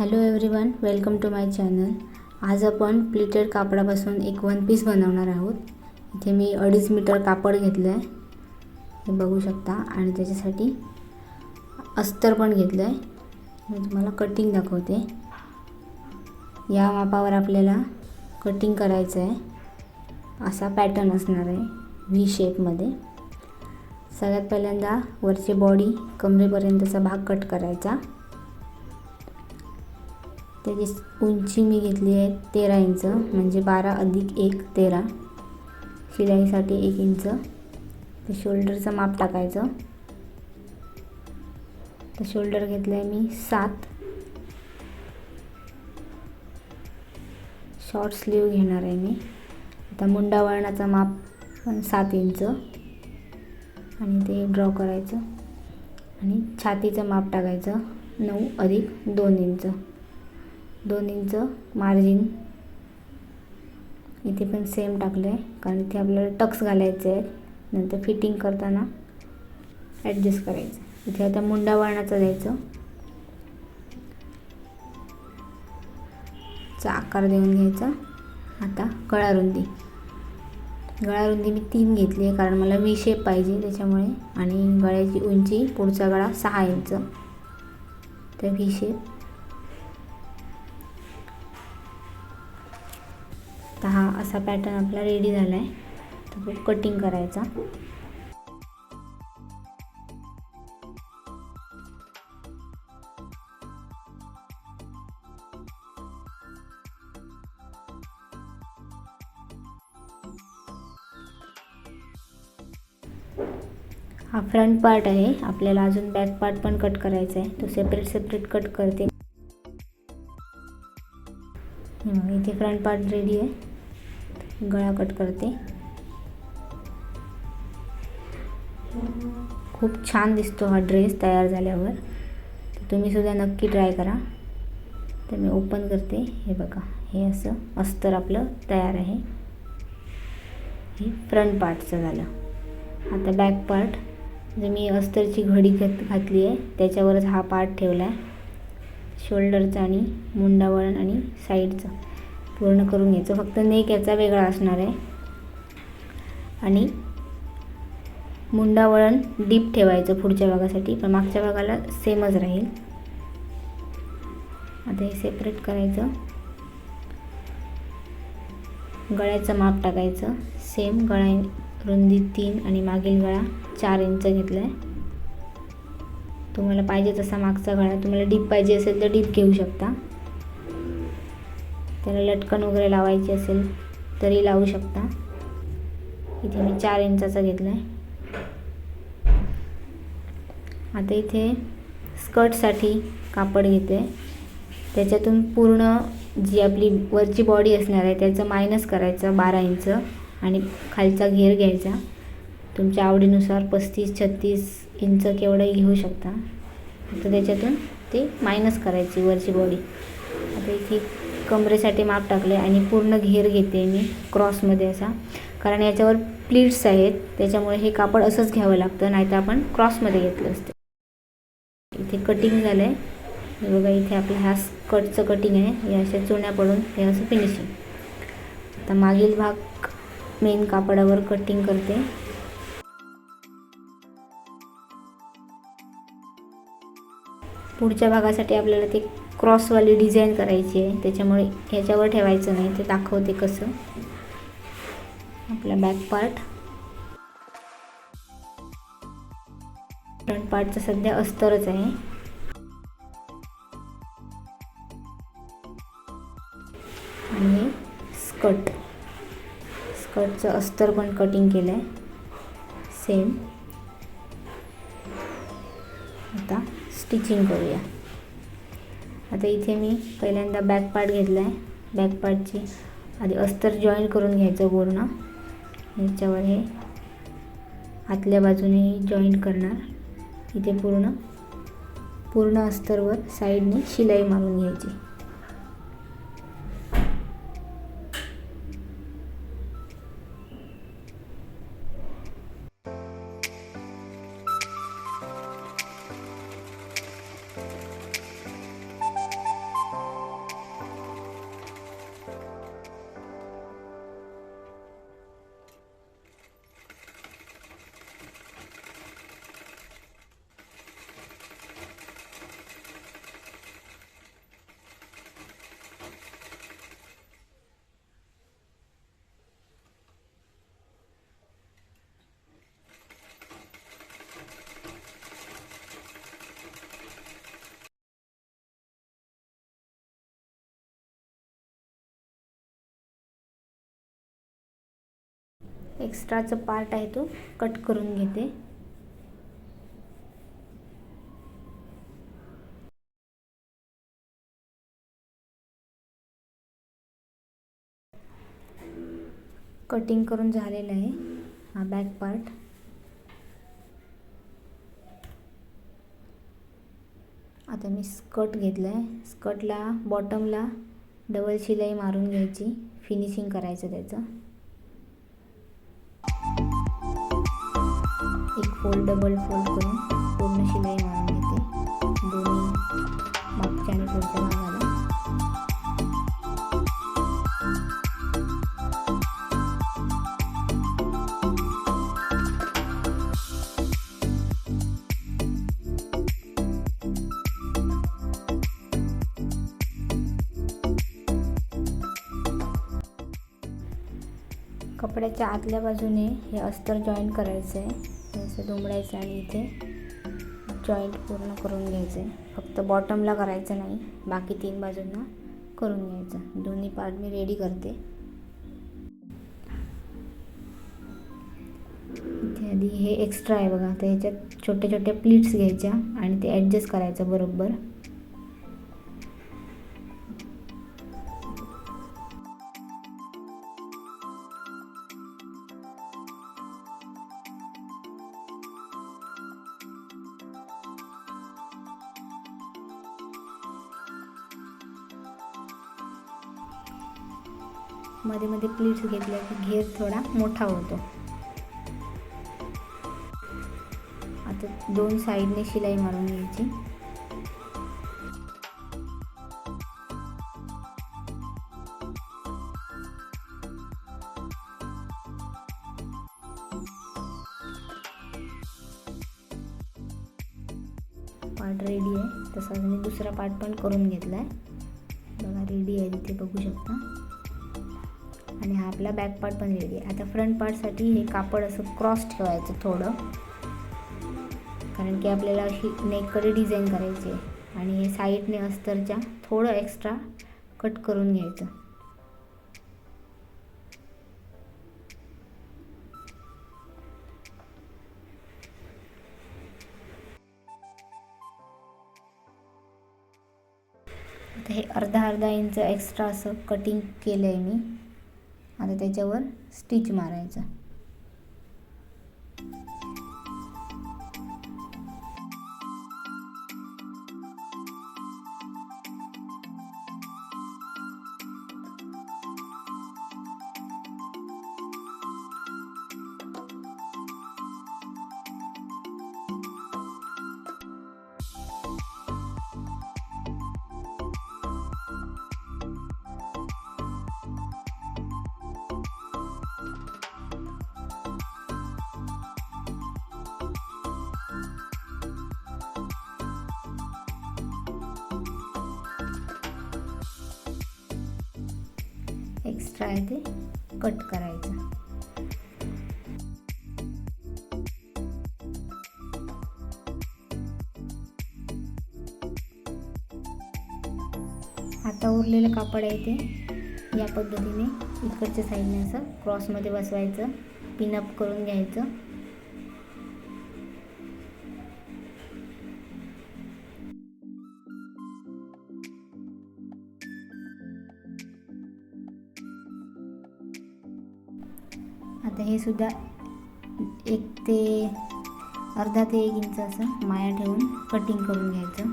Hello everyone welcome to my channel आज आपण pleated कापडापासून एक वन पीस बनवणार आहोत. इथे मी अडीच मीटर कापड घेतलं आहे हे बघू शकता. आणि त्याच्यासाठी अस्तर पण घेतलं आहे मी तुम्हाला कटिंग दाखवते. या मापावर आपल्याला कटिंग करायचं आहे असा पॅटर्न असणार आहे व्ही शेपमध्ये सगळ्यात पहिल्यांदा वरची बॉडी कमरेपर्यंतचा भाग कट करायचा. त्याची उंची मी घेतली आहे तेरा इंच म्हणजे बारा अधिक एक तेरा. शिलाईसाठी एक इंच. ते शोल्डरचं माप टाकायचं. तर शोल्डर घेतलं आहे मी सात. शॉर्ट स्लीव घेणार आहे मी. आता मुंडा वळणाचं माप पण सात इंच. आणि ते ड्रॉ करायचं. आणि छातीचं माप टाकायचं. नऊ अधिक दोन इंच. दोन इंच मार्जिन इथे पण सेम टाकलं आहे कारण इथे आपल्याला टक्स घालायचे आहेत नंतर फिटिंग करताना ॲडजस्ट करायचं. इथे आता मुंडा वळणाचं द्यायचं. चा आकार देऊन घ्यायचा. आता गळारुंदी गळारुंदी मी तीन घेतली आहे कारण मला वी शेप पाहिजे त्याच्यामुळे. आणि गळ्याची उंची पुढचा गळा सहा इंच. तर व्ही शेप तर हा असा पॅटर्न आपला रेडी झाला आहे तर तो कटिंग करायचा. हा फ्रंट पार्ट आहे. आपल्याला अजून बॅक पार्ट पण कट करायचा आहे तो सेपरेट सेपरेट कट करते. इथे फ्रंट पार्ट रेडी आहे. गळा कट करते. खूप छान दिसतो हा ड्रेस तयार झाल्यावर. तुम्ही सुद्धा नक्की ट्राय करा. तर मी ओपन करते. हे बघा हे असं अस्तर आपलं तयार आहे. हे फ्रंट पार्टचं झालं. आता बॅक पार्ट जे मी अस्तरची घडी घात घातली आहे त्याच्यावरच हा पार्ट ठेवला आहे शोल्डरचं आणि मुंडावळण आणि साईडचं पूर्ण करून घ्यायचं. फक्त नेक याचा वेगळा असणार आहे. आणि मुंडावळण डीप ठेवायचं पुढच्या भागासाठी पण मागच्या भागाला सेमच राहील. आता हे सेपरेट करायचं. गळ्याचं माप टाकायचं. सेम गळा रुंदी तीन आणि मागील गळा चार इंच घेतला आहे तुम्हाला पाहिजे तसा मागचा गळा तुम्हाला डीप पाहिजे असेल तर डीप घेऊ शकता. त्याला लटकन वगैरे लावायची असेल तरी लावू शकता. इथे मी चार इंचाचा घेतला आहे आता इथे स्कर्टसाठी कापड घेते. त्याच्यातून पूर्ण जी आपली वरची बॉडी असणार आहे त्याचं मायनस करायचं बारा इंच आणि खालचा घेर घ्यायचा. तुमच्या आवडीनुसार पस्तीस छत्तीस इंच केवढंही घेऊ शकता. तर त्याच्यातून ते मायनस करायची वरची बॉडी आता इथे कमरेसाठी माप टाकले आणि पूर्ण घेर घेते मी क्रॉसमध्ये असा. कारण याच्यावर प्लीट्स आहेत त्याच्यामुळे हे कापड असंच घ्यावं लागतं नाहीतर आपण क्रॉसमध्ये घेतलं असतं. इथे कटिंग झालं आहे हे बघा इथे आपलं ह्या कटचं कटिंग आहे. हे अशा चुण्या पडून हे असं फिनिशिंग आता मागील भाग मेन कापडावर कटिंग करते. पुढच्या भागासाठी आपल्याला ते क्रॉसवाली डिझाईन करायची आहे. त्याच्यामुळे ह्याच्यावर ठेवायचं नाही. ते दाखवते कसं. आपला बॅक पार्ट फ्रंट पार्टचं सध्या अस्तरच आहे. आणि स्कर्ट स्कर्टचं अस्तर पण कटिंग केलं आहे सेम आता स्टिचिंग करूया. आता इथे मी पहिल्यांदा बॅक पार्ट घेतला आहे बॅक पार्टची आधी अस्तर जॉईन करून घ्यायचं पूर्ण. याच्यावर हे आतल्या बाजूने जॉईन करणार. इथे पूर्ण पूर्ण अस्तरवर साईडने शिलाई मारून घ्यायची. एक्स्ट्राचं पार्ट आहे तो कट करून घेते. कटिंग करून झालेलं आहे हा बॅक पार्ट आता मी स्कर्ट घेतलं आहे स्कर्टला बॉटमला डबल शिलाई मारून घ्यायची. फिनिशिंग करायचं त्याचं. एक फोल्ड डबल फोल्ड करून पूर्ण शिलाई मारून घेते. दोन्ही मागच्या आणि पुढच्या भागाला. कपड्याच्या आतल्या बाजूने हे अस्तर जॉईन करायचं आहे असं दुमडायचं आणि इथे जॉईंट पूर्ण करून घ्यायचं. आहे फक्त बॉटमला करायचं नाही बाकी तीन बाजूंना करून घ्यायचं. दोन्ही पार्ट मी रेडी करते. इथे आधी हे एक्स्ट्रा आहे बघा. तर ह्याच्यात छोट्या छोट्या प्लीट्स घ्यायच्या आणि ते ॲडजस्ट करायचं बरोबर. मध्ये घेतल्या की घेर थोडा मोठा होतो. आता दोन साईडने शिलाई मारून घ्यायची. पार्ट रेडी आहे. तसाच मी दुसरा पार्ट पण करून घेतला आहे बघा रेडी आहे तिथे बघू शकता. आणि हा आपला बॅक पार्ट पण रेडी आहे. आता फ्रंट पार्टसाठी हे कापड असं क्रॉस ठेवायचं थोडं. कारण की आपल्याला अशी नेककडे डिझाईन करायची आहे. आणि हे साईडने अस्तरच्या थोडं एक्स्ट्रा कट करून घ्यायचं. हे अर्धा अर्धा इंच एक्स्ट्रा असं कटिंग केलं आहे मी. आता त्याच्यावर स्टिच मारायचं. एक्स्ट्रा आहे ते कट करायचं. आता उरलेलं कापड आहे ते या पद्धतीने इकडच्या साईडने असं क्रॉसमध्ये बसवायचं पिनअप करून घ्यायचं. आता हे सुद्धा एक ते अर्धा ते एक इंच असं माया ठेवून कटिंग करून घ्यायचं.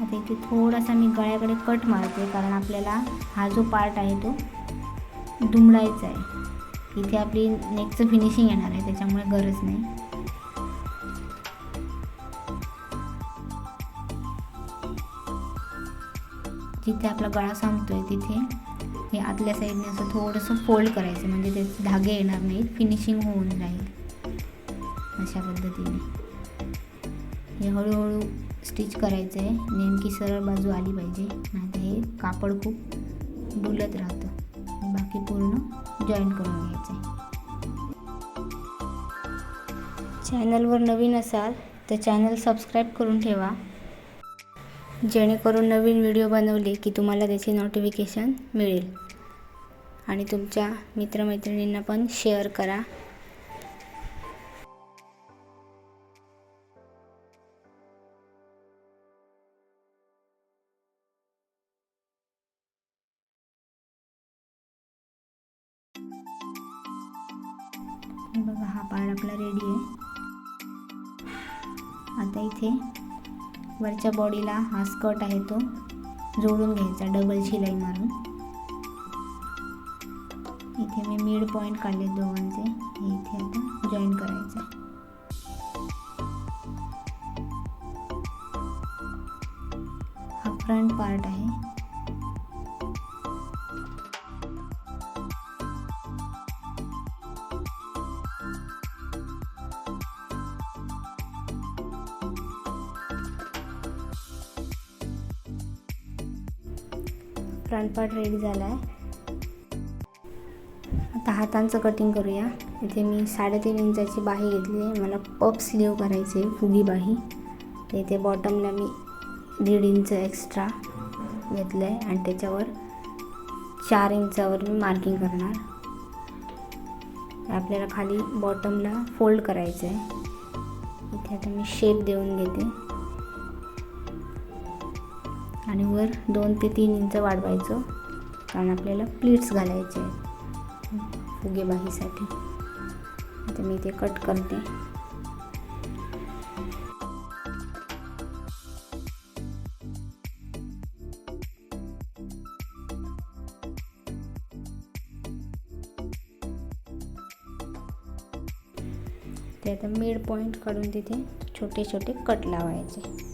आता इथे थोडासा मी गळ्याकडे कट मारते कारण आपल्याला हा जो पार्ट आहे तो दुमडायचा आहे. इथे आपली नेकचं फिनिशिंग येणार आहे त्याच्यामुळे गरज नाही. जिथे आपला गळा संपतोय तिथे हे आतल्या साईडने असं थोडंसं फोल्ड करायचं. म्हणजे त्याचे धागे येणार नाहीत फिनिशिंग होऊन राहील अशा पद्धतीने. हे हळूहळू स्टिच करायचं आहे नेमकी सरळ बाजू आली पाहिजे. नाहीतर हे कापड खूप डुलत राहतं. बाकी पूर्ण जॉईंट करून घ्यायचं आहे चॅनलवर नवीन असाल तर चॅनल सबस्क्राईब करून ठेवा. जेणेकरून नवीन व्हिडिओ बनवले की तुम्हाला त्याची नोटिफिकेशन मिळेल. आणि तुमच्या मित्रमैत्रिणींना पण शेअर करा. बघा हा पार्ट आपला रेडी आहे. आता इथे वरच्या बॉडीला हा स्कर्ट आहे तो जोडून घ्यायचा डबल शिलाई मारून. इथे मी मिड पॉईंट काढले दोघांचे. हे इथे आता जॉईन करायचं हा फ्रंट पार्ट आहे. फ्रंट पार्ट रेडी झाला आहे आता हातांचं कटिंग करूया. इथे मी साडेतीन इंचाची बाही घेतली आहे. मला पप स्लीव करायचे आहे फुगी बाही. तर इथे बॉटमला मी दीड इंच एक्स्ट्रा घेतलं आहे आणि त्याच्यावर चार इंचावर मी मार्किंग करणार. आपल्याला खाली बॉटमला फोल्ड करायचं आहे इथे आता मी शेप देऊन घेते. आणि वर दोन ते तीन इंच वाढवायचं. कारण आपल्याला प्लीट्स घालायचे आहेत. फुगेबाहीसाठी आता मी ते कट करते. ते आता मिड पॉईंट काढून तिथे छोटे छोटे कट लावायचे.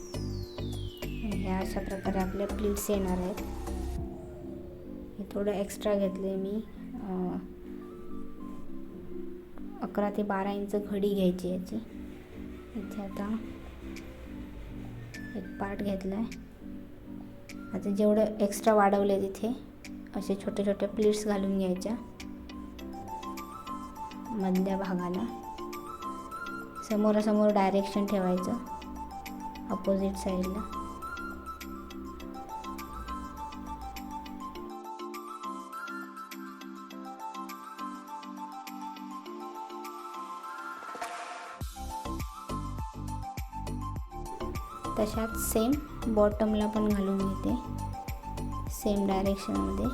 अशा प्रकारे आपल्या प्लीट्स येणार आहेत. हे थोडं एक्स्ट्रा घेतले मी. अकरा ते बारा इंच घडी घ्यायची याची. इथे आता एक पार्ट घेतला आहे आता जेवढं एक्स्ट्रा वाढवले तिथे असे छोटे छोटे प्लीट्स घालून घ्यायच्या. मधल्या भागाला. समोरासमोर डायरेक्शन ठेवायचं. अपोजिट साईडला तशाच सेम बॉटमला पण घालून घेते. सेम डायरेक्शनमध्ये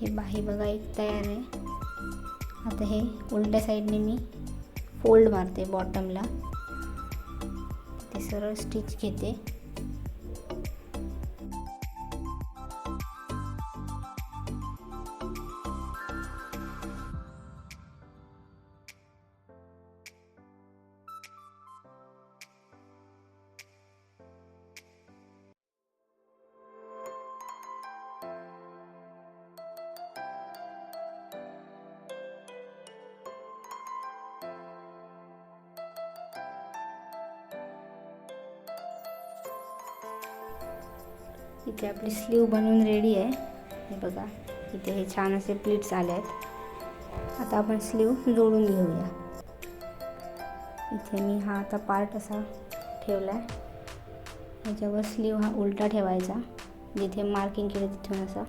हे बाही बघा एक तयार आहे. आता हे उलट्या साईडने मी फोल्ड मारते बॉटमला ते सरळ स्टिच घेते. इथे आपली स्लीव बनवून रेडी आहे. हे बघा इथे हे छान असे प्लीट्स आले आहेत. आता आपण स्लीव जोडून घेऊया. इथे मी हा आता पार्ट असा ठेवला आहे ह्याच्यावर स्लीव हा उलटा ठेवायचा. जिथे मार्किंग केलं तिथून असा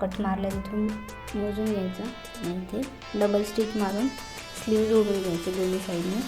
कट मारला तिथून मोजून घ्यायचं. आणि इथे डबल स्टिच मारून स्लीव जोडून घ्यायचे दोन्ही साईडने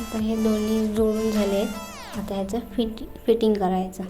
आता हे दोन्ही जोडून झाले. आहेत आता ह्याचं फिट फिटिंग करायचं.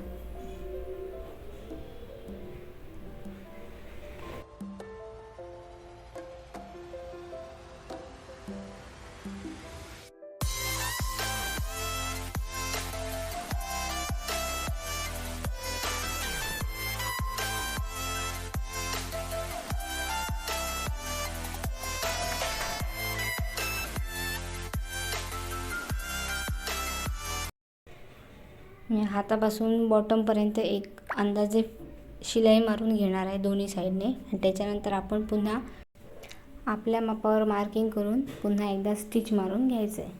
हातापासून बॉटमपर्यंत एक अंदाजे शिलाई मारून घेणार आहे दोन्ही साईडने आणि त्याच्यानंतर आपण पुन्हा आपल्या मापावर मार्किंग करून पुन्हा एकदा स्टिच मारून घ्यायचं आहे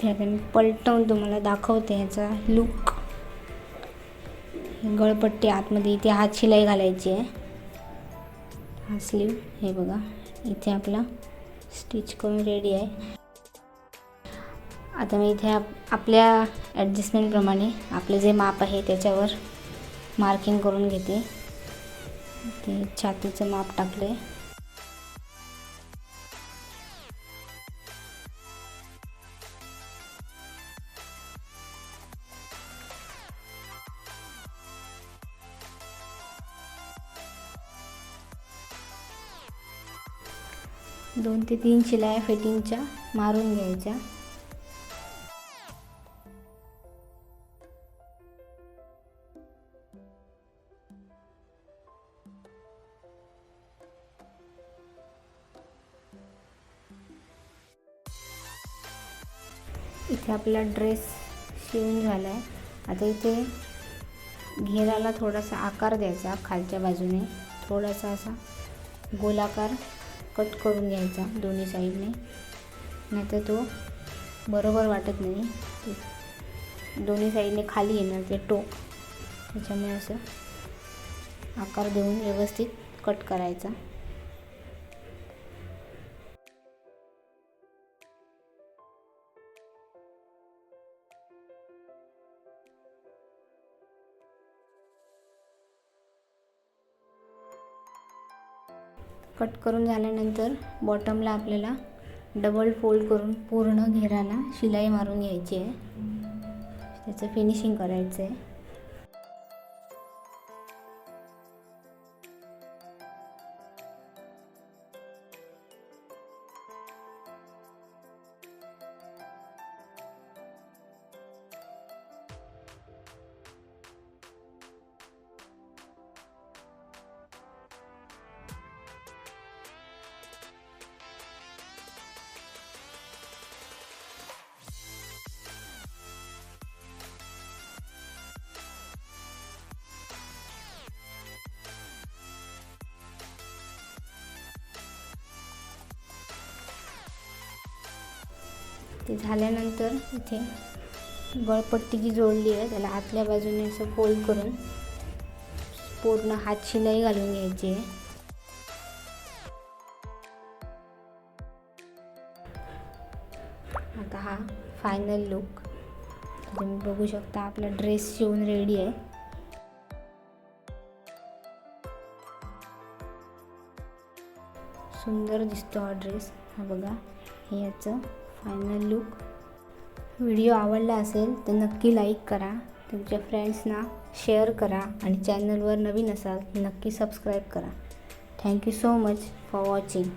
ते आता मी पलटवून तुम्हाला दाखवते ह्याचा लुक गळपट्टी आतमध्ये इथे हात शिलाई घालायची आहे. हा स्लीव हे बघा. इथे आपला स्टिच करून रेडी आहे. आता मी इथे आप आपल्या ॲडजस्टमेंटप्रमाणे आपलं जे माप आहे त्याच्यावर मार्किंग करून घेते. ते छातीचं माप टाकले दोन ते तीन शिलाया फिटिंगच्या मारून घ्यायच्या. इथे आपला ड्रेस शिवून झाला आहे आता इथे घेराला थोडासा आकार द्यायचा खालच्या बाजूने. थोडासा असा गोलाकार कट करून घ्यायचा दोन्ही साईडने. नाहीतर तो बरोबर वाटत नाही. दोन्ही साईडने खाली येणार ते टोक. त्याच्यामुळे असं आकार देऊन व्यवस्थित कट करायचा. कट करून झाल्यानंतर बॉटमला आपल्याला डबल फोल्ड करून पूर्ण घेराला शिलाई मारून घ्यायची आहे. त्याचं फिनिशिंग करायचं आहे. ते झाल्यानंतर इथे गळपट्टी जी जोडली आहे. त्याला आतल्या बाजूने असं फोल्ड करून पूर्ण हात शिलाई घालून घ्यायची आहे. आता हा फायनल लुक तुम्ही बघू शकता आपला ड्रेस शिवून रेडी आहे. सुंदर दिसतो हा ड्रेस हा बघा हे याचं फायनल लुक व्हिडिओ आवडला असेल तर नक्की लाईक करा. तुमच्या फ्रेंड्सना शेअर करा आणि चॅनलवर नवीन असाल तर नक्की सबस्क्राईब करा. Thank you so much for watching